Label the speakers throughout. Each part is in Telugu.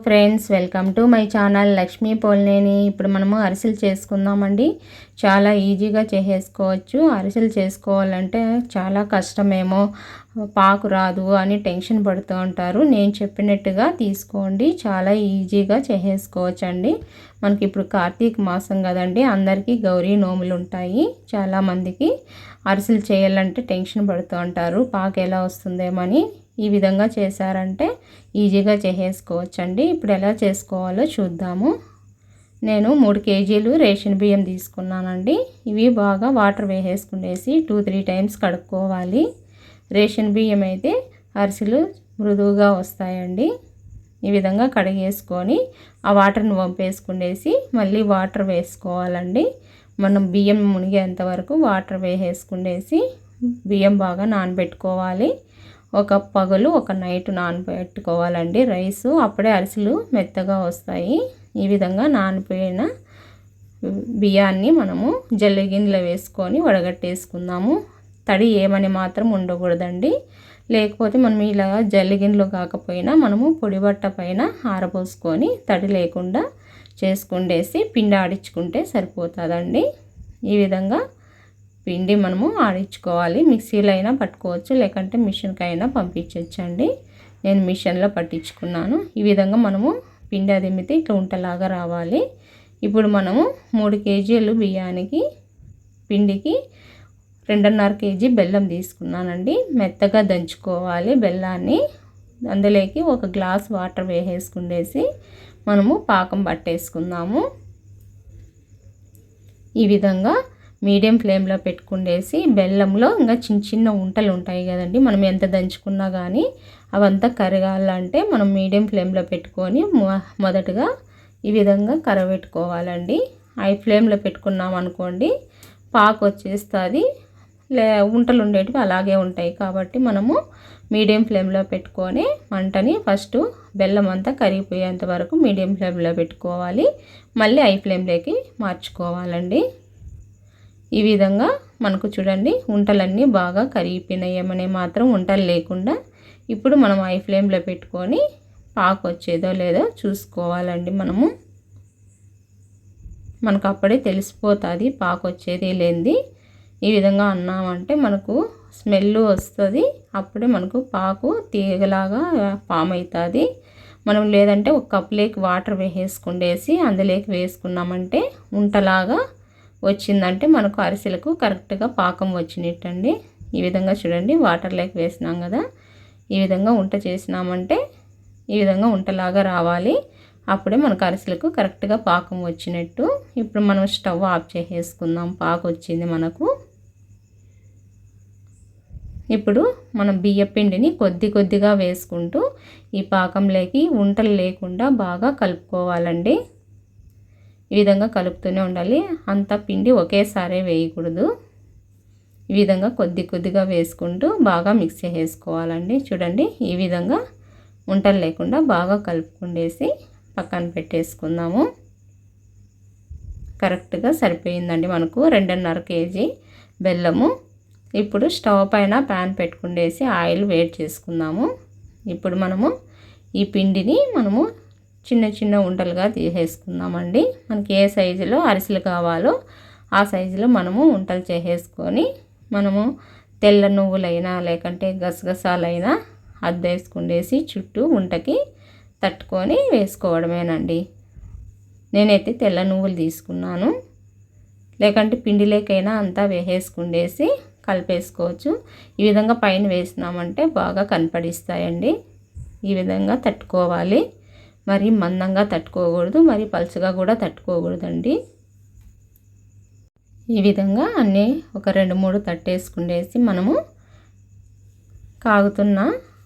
Speaker 1: Friends welcome to my channel Lakshmi Polneni. ఇప్పుడు మనము అరిసెలు చేసుకుందామండి. చాలా ఈజీగా చేసేసుకోవచ్చు. అరిసెలు చేసుకోవాలంటే చాలా కష్టమేమో. పాకు రాదు అని టెన్షన్ పడుతూ ఉంటారు. నేను చెప్పినట్టుగా తీసుకోండి. చాలా ఈజీగా చేసేసుకోవచ్చు అండి మనకి ఇప్పుడు కార్తీక మాసం కదండి. అందరికీ గౌరీ నోములు ఉంటాయి చాలామందికి. అరిసెలు చేయాలంటే టెన్షన్ పడుతూ ఉంటారు. పాకు ఎలా వస్తుందేమని ఈ విధంగా చేశారంటే ఈజీగా చేసేసుకోవచ్చండి. ఇప్పుడు ఎలా చేసుకోవాలో చూద్దాము. నేను మూడు కేజీలు రేషన్ బియ్యం తీసుకున్నానండి. ఇవి బాగా వాటర్ వేసేసుకునేసి టూ త్రీ టైమ్స్ కడుక్కోవాలి. రేషన్ బియ్యం అయితే అరిసెలు మృదువుగా వస్తాయండి. ఈ విధంగా కడిగేసుకొని ఆ వాటర్ని వంపేసుకునేసి మళ్ళీ వాటర్ వేసుకోవాలండి. మనం బియ్యం మునిగేంత వరకు వాటర్ వేసేసుకునేసి బియ్యం బాగా నానబెట్టుకోవాలి. ఒక పగలు ఒక నైట్ నానబెట్టుకోవాలండి. రైస్ అప్పుడే అరిసెలు మెత్తగా వస్తాయి. ఈ విధంగా నానిపోయిన బియ్యాన్ని మనము జల్లి గిన్నెలో వేసుకొని వడగట్టేసుకుందాము. తడి ఏమని మాత్రం ఉండకూడదండి. లేకపోతే మనం ఇలా జల్లి గిన్నెలు కాకపోయినా మనము పొడి బట్ట పైన ఆరబోసుకొని తడి లేకుండా చేసుకుండేసి పిండి ఆడించుకుంటే సరిపోతుందండి. ఈ విధంగా పిండి మనము ఆడించుకోవాలి. మిక్సీలో అయినా పట్టుకోవచ్చు లేకంటే మిషన్కి అయినా పంపించవచ్చండి నేను మిషన్లో పట్టించుకున్నాను. ఈ విధంగా మనము పిండి అదిమితే ఇట్లా ఉంటలాగా రావాలి. ఇప్పుడు మనము మూడు కేజీలు బియ్యానికి పిండికి రెండున్నర కేజీ బెల్లం తీసుకున్నానండి. మెత్తగా దంచుకోవాలి బెల్లాన్ని. అందులోకి ఒక గ్లాస్ వాటర్ వేసేసుకుండేసి మనము పాకం పట్టేసుకుందాము. ఈ విధంగా మీడియం ఫ్లేమ్లో పెట్టుకుండేసి బెల్లంలో ఇంకా చిన్న చిన్న ఉంటలు ఉంటాయి కదండి. మనం ఎంత దంచుకున్నా కానీ అవంతా కరగాలంటే మనం మీడియం ఫ్లేమ్లో పెట్టుకొని మొదటగా ఈ విధంగా కరబెట్టుకోవాలండి. హై ఫ్లేమ్లో పెట్టుకున్నాం అనుకోండి పాకు వచ్చేస్తుంది. లే ఉంటలు ఉండేటివి అలాగే ఉంటాయి కాబట్టి మనము మీడియం ఫ్లేమ్లో పెట్టుకొని మంటని ఫస్ట్ బెల్లం అంతా కరిగిపోయేంత వరకు మీడియం ఫ్లేమ్లో పెట్టుకోవాలి. మళ్ళీ హై ఫ్లేమ్లోకి మార్చుకోవాలండి. ఈ విధంగా మనకు చూడండి ఉంటలన్నీ బాగా కరిగిపోయినాయేమనే మాత్రం ఉంటలు లేకుండా ఇప్పుడు మనం ఐ ఫ్లేమ్లో పెట్టుకొని పాకు వచ్చేదో లేదో చూసుకోవాలండి మనము. మనకు అప్పుడే తెలిసిపోతుంది పాకు వచ్చేది లేనిది. ఈ విధంగా అన్నామంటే మనకు స్మెల్ వస్తుంది అప్పుడే మనకు పాకు తీగలాగా పామ్ అవుతుంది మనం లేదంటే ఒక కప్లోకి వాటర్ వేసేసుకుండేసి అందులోకి వేసుకున్నామంటే ఉంటలాగా వచ్చిందంటే మనకు అరిసెలకు కరెక్ట్గా పాకం వచ్చినట్టండి. ఈ విధంగా చూడండి వాటర్ లేక వేసినాం కదా. ఈ విధంగా ఉంట చేసినామంటే ఈ విధంగా ఉంటలాగా రావాలి. అప్పుడే మనకు అరిసెలకు కరెక్ట్గా పాకం వచ్చినట్టు. ఇప్పుడు మనం స్టవ్ ఆఫ్ చేసేసుకుందాం. పాకు వచ్చింది మనకు. ఇప్పుడు మనం బియ్య పిండిని కొద్ది కొద్దిగా వేసుకుంటూ ఈ పాకంలోకి ఉంటలు లేకుండా బాగా కలుపుకోవాలండి. ఈ విధంగా కలుపుతూనే ఉండాలి. అంత పిండి ఒకేసారి వేయకూడదు. ఈ విధంగా కొద్ది కొద్దిగా వేసుకుంటూ బాగా మిక్స్ చేసుకోవాలండి. చూడండి ఈ విధంగా ఉంటలు లేకుండా బాగా కలుపుకుండేసి పక్కన పెట్టేసుకుందాము. కరెక్ట్గా సరిపోయిందండి మనకు. రెండున్నర కేజీ బెల్లము. ఇప్పుడు స్టవ్ పైన ప్యాన్ పెట్టుకుండేసి ఆయిల్ వేడి చేసుకుందాము. ఇప్పుడు మనము ఈ పిండిని మనము చిన్న చిన్న ఉండలుగా తీసేసుకుందామండి. మనకి ఏ సైజులో అరిసెలు కావాలో ఆ సైజులో మనము ఉంటలు చేసేసుకొని మనము తెల్ల నువ్వులైనా లేకంటే గసగసాలైనా అద్దేసుకుండేసి చుట్టూ ఉంటకి తట్టుకొని వేసుకోవడమేనండి. నేనైతే తెల్ల నువ్వులు తీసుకున్నాను. లేకంటే పిండిలేకైనా అంతా వేసేసుకుండేసి కలిపేసుకోవచ్చు. ఈ విధంగా పైన వేసినామంటే బాగా కనపడిస్తాయండి. ఈ విధంగా తట్టుకోవాలి. మరి మందంగా తట్టుకోకూడదు మరి పలుచగా కూడా తట్టుకోకూడదండి. ఈ విధంగా అన్నీ ఒక రెండు మూడు తట్టేసుకుండేసి మనము కాగుతున్న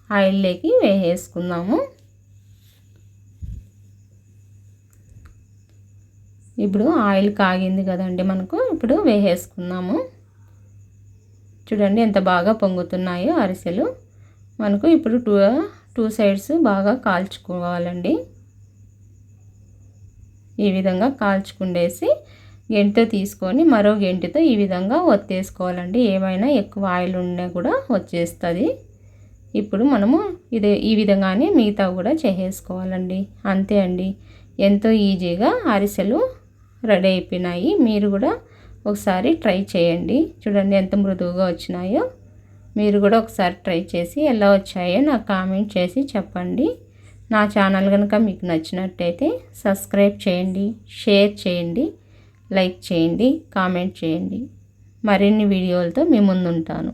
Speaker 1: ఆయిల్లోకి వేసేసుకుందాము. ఇప్పుడు ఆయిల్ కాగింది కదండి మనకు ఇప్పుడు వేసేసుకుందాము. చూడండి ఎంత బాగా పొంగుతున్నాయో అరిసెలు. మనకు ఇప్పుడు టూ టూ సైడ్స్ బాగా కాల్చుకోవాలండి. ఈ విధంగా కాల్చుకుండేసి గెంటితో తీసుకొని మరో గెంటితో ఈ విధంగా ఒత్తేసుకోవాలండి. ఏమైనా ఎక్కువ ఆయిల్ ఉన్నా కూడా వచ్చేస్తుంది ఇప్పుడు మనము ఇదే ఈ విధంగానే మిగతా కూడా చేసేసుకోవాలండి. అంతే అండి. ఎంతో ఈజీగా అరిసెలు రెడీ అయిపోయినాయి. మీరు కూడా ఒకసారి ట్రై చేయండి. చూడండి ఎంత మృదువుగా వచ్చినాయో. మీరు కూడా ఒకసారి ట్రై చేసి ఎలా వచ్చాయో నాకు కామెంట్ చేసి చెప్పండి. నా ఛానల్ కనుక మీకు నచ్చినట్టయితే సబ్స్క్రైబ్ చేయండి షేర్ చేయండి లైక్ చేయండి కామెంట్ చేయండి. మరిన్ని వీడియోలతో మీ ముందుంటాను.